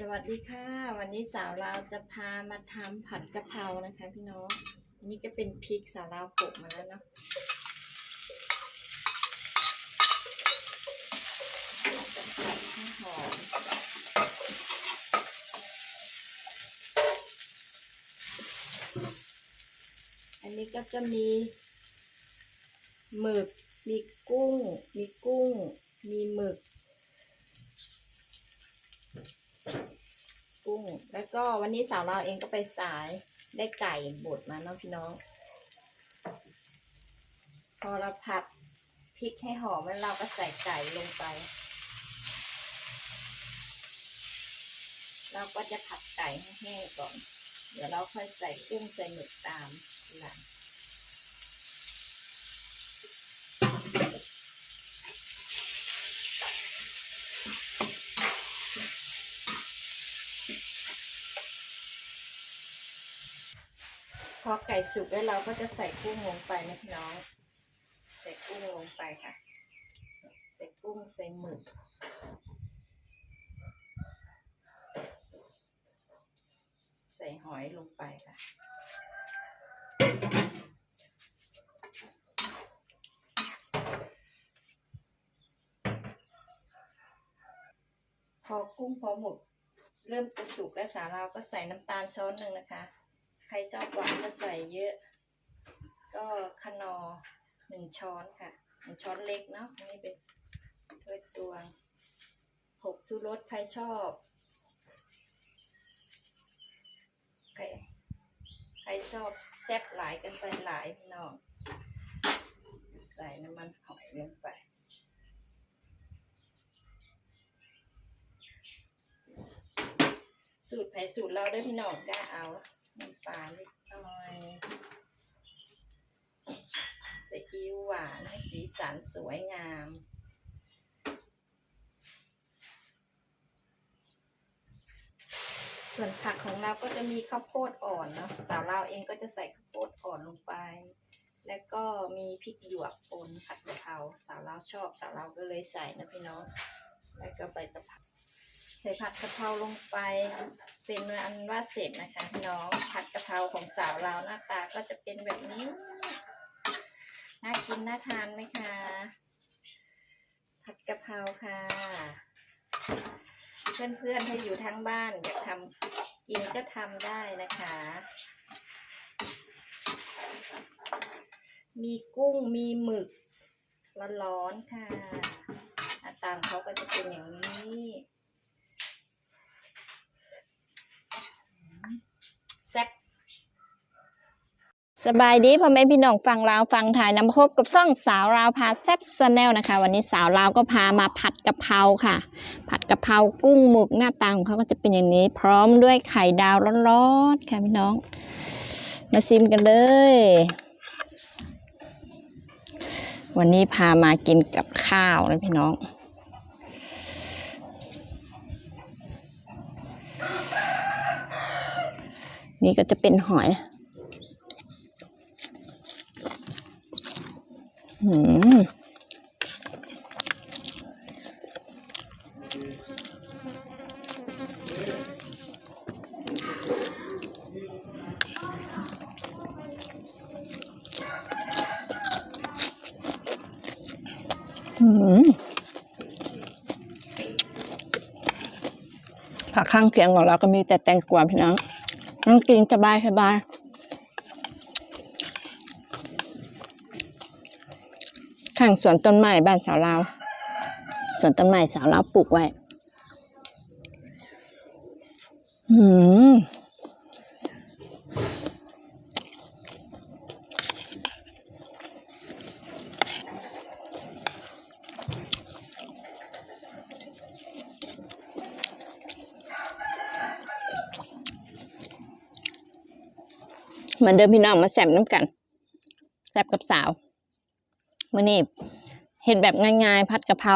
สวัสดีค่ะ วันนี้สาวลาวจะพามาทำผัดกะเพรานะคะ พี่น้องอันนี้ก็เป็นพริกสาวลาวโปะมาแล้วเนาะหอมอันนี้ก็จะมีหมึก มีกุ้ง มีกุ้ง มีหมึก กุ้ง แล้วก็วันนี้สาวเราเองก็ไปสายได้ไก่บดมาเนาะพี่น้อง พอเราผัดพริกให้หอมแล้วเราก็ใส่ไก่ลงไป เราก็จะผัดไก่ให้แห้งก่อน เดี๋ยวเราค่อยใส่กุ้งใส่หมึกตามหลัง ก่สุกแล้วเราก็จะใส่กุ้งลงไปนะพี่น้อง ใส่กุ้งลงไปค่ะ ใส่กุ้งใส่หมึกใส่หอยลงไปค่ะพอกุ้งพอหมึก เริ่มจะสุกแล้วสาวเราก็ใส่น้ำตาลช้อนหนึ่งนะคะ รชอบหวานก็ใส่เยอะ ก็คนอหนึ่งช้อนค่ะหนึ่งช้อนเล็กเนาะอันนี้เป็นถ้วยตวงผงชูรสใครชอบใครใครชอบแซ่บหลายก็ใส่หลายพี่น้องใส่น้ำมันหอยลงไปสูตรไผ่สูตรเราเด้วยพี่น้องจ้าเอา น้ำปลาเล็กน้อยซีอิ๊วหวานให้สีสันสวยงามส่วนผักของเราก็จะมีข้าวโพดอ่อนเนาะสาวเราเองก็จะใส่ข้าวโพดอ่อนลงไป แล้วก็มีพริกหยวกปนผัดกะเพราสาวเราชอบ สาวเราก็เลยใส่นะพี่น้อง แล้วก็ใบตะไคร้ ใส่ผัดกะเพราลงไป เป็นอันว่าเสร็จนะคะพี่น้องผัดกะเพราของสาวเราหน้าตาก็จะเป็นแบบนี้น่ากินน่าทานไหมคะ ผัดกะเพราค่ะ เพื่อนๆถ้าอยู่ทั้งบ้านอยากทำกินก็ทำได้นะคะ มีกุ้งมีหมึกร้อนๆค่ะหน้าตาของเขาก็จะเป็นอย่างนี้แซ่บ สบายดีพ่อแม่พี่น้องฟังลาวฟังไทยนำพบกับซ่องสาวลาวพาแซ่บซแนลนะคะ วันนี้สาวลาวก็พามาผัดกะเพราค่ะ ผัดกะเพรากุ้งหมึกหน้าตาของเขาก็จะเป็นอย่างนี้ พร้อมด้วยไข่ดาวร้อนๆค่ะพี่น้อง มาชิมกันเลย วันนี้พามากินกับข้าวนะพี่น้องนี่ก็จะเป็นหอย หืมหืมผักข้างเคียงของเราก็มีแต่แตงกวาพี่น้องต้องกินสบายสบาย ข้างสวนต้นไม้บ้านสาวลาวสวนต้นไม้สาวลาวปลูกไว้หืมเหมือนเดิมพี่น้องมาแซมน้ำกันแซบกับสาวมื่อนี้ เห็ดแบบง่ายๆ ผัดกะเพรา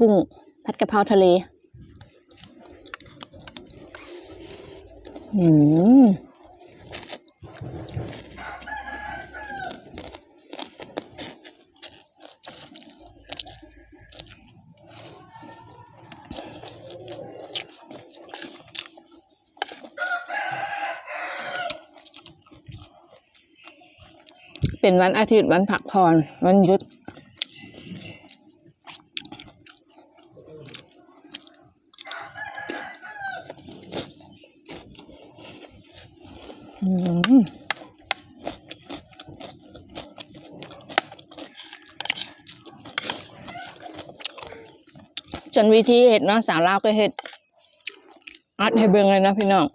กุ้ง ผัดกะเพราทะเล อืมเป็นวันอาทิตย์วันผักพรอวันหยุด จนวิธีเห็ดเนาะสาวลาวก็เห็ด อัดให้เบิ่งเลยนะพี่น้อง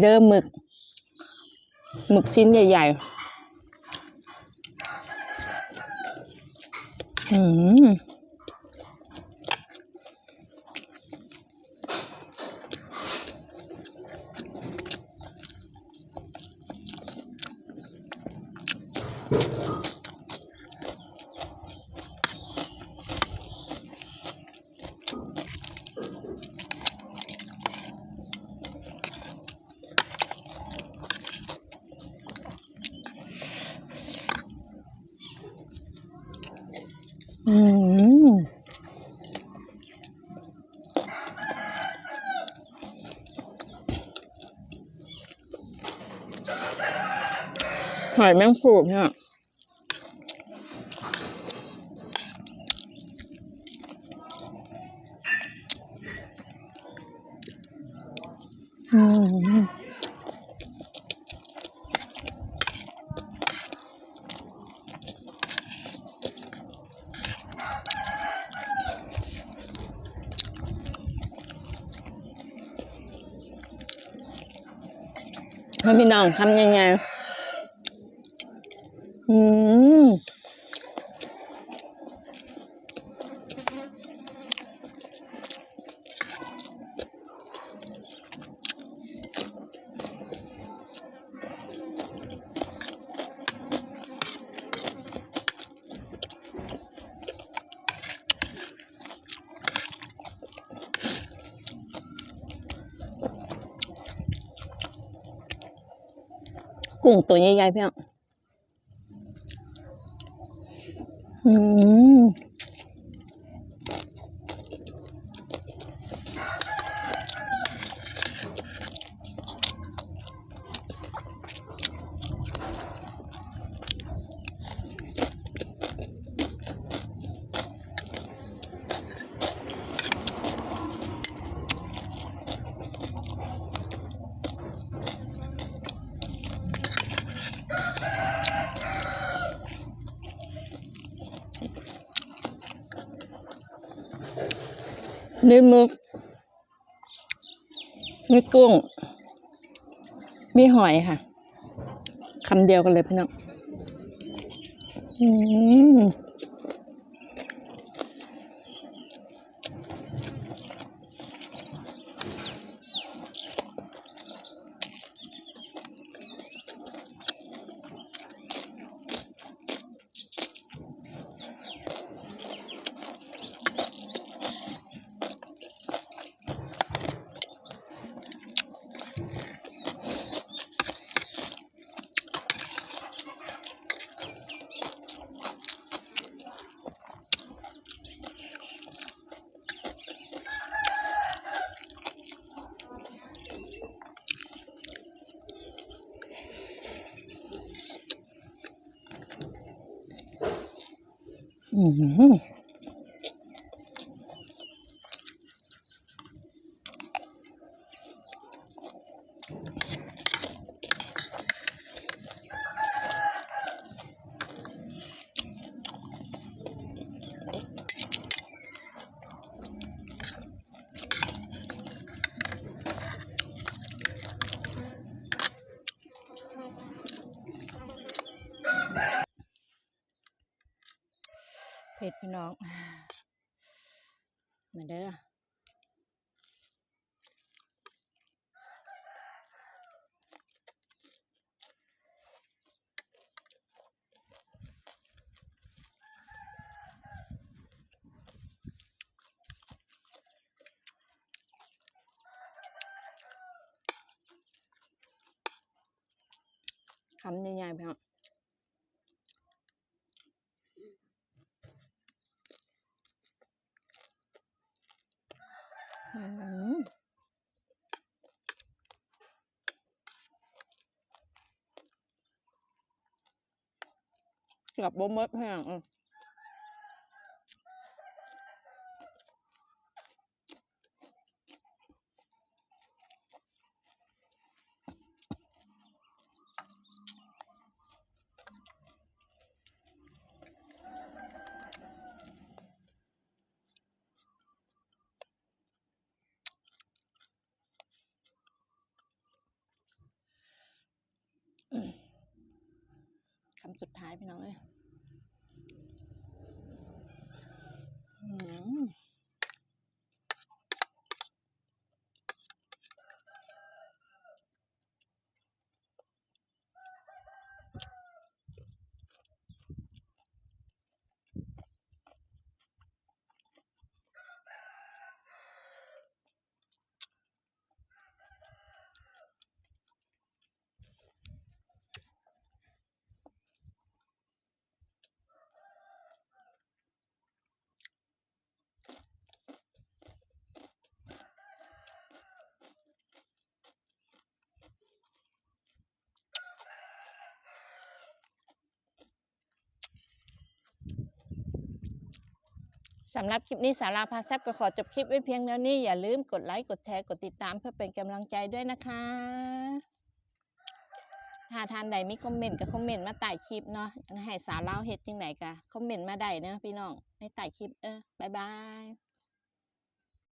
เดิมหมึก หมึกชิ้นใหญ่ๆ อืม อืมหอยแมงผูเนี่ย ให้พี่น้องทำยังไง อืม กุ้งตัวใหญ่ๆพี่องอืม มีหมึก มีกุ้ง มีหอยค่ะคำเดียวกันเลยพี่น้อง อืม อื พี่น้อง มาเด้อคำใหญ่ๆพี่น้องอืม กับบ่มดแหง สุดท้ายพี่น้องเอ้ยอืม สำหรับคลิปนี้สาราพาแซบก็ขอจบคลิปไว้เพียงเท่านี้ อย่าลืมกดไลค์ กดแชร์ กดติดตามเพื่อเป็นกำลังใจด้วยนะคะ ถ้าทานใดมีคอมเมนต์ก็คอมเมนต์มาใต้คลิปเนาะให้สาวเล่าเฮ็ดจังไหนก็คอมเมนต์มาได้เนาะพี่น้องในใต้คลิปเออบายบาย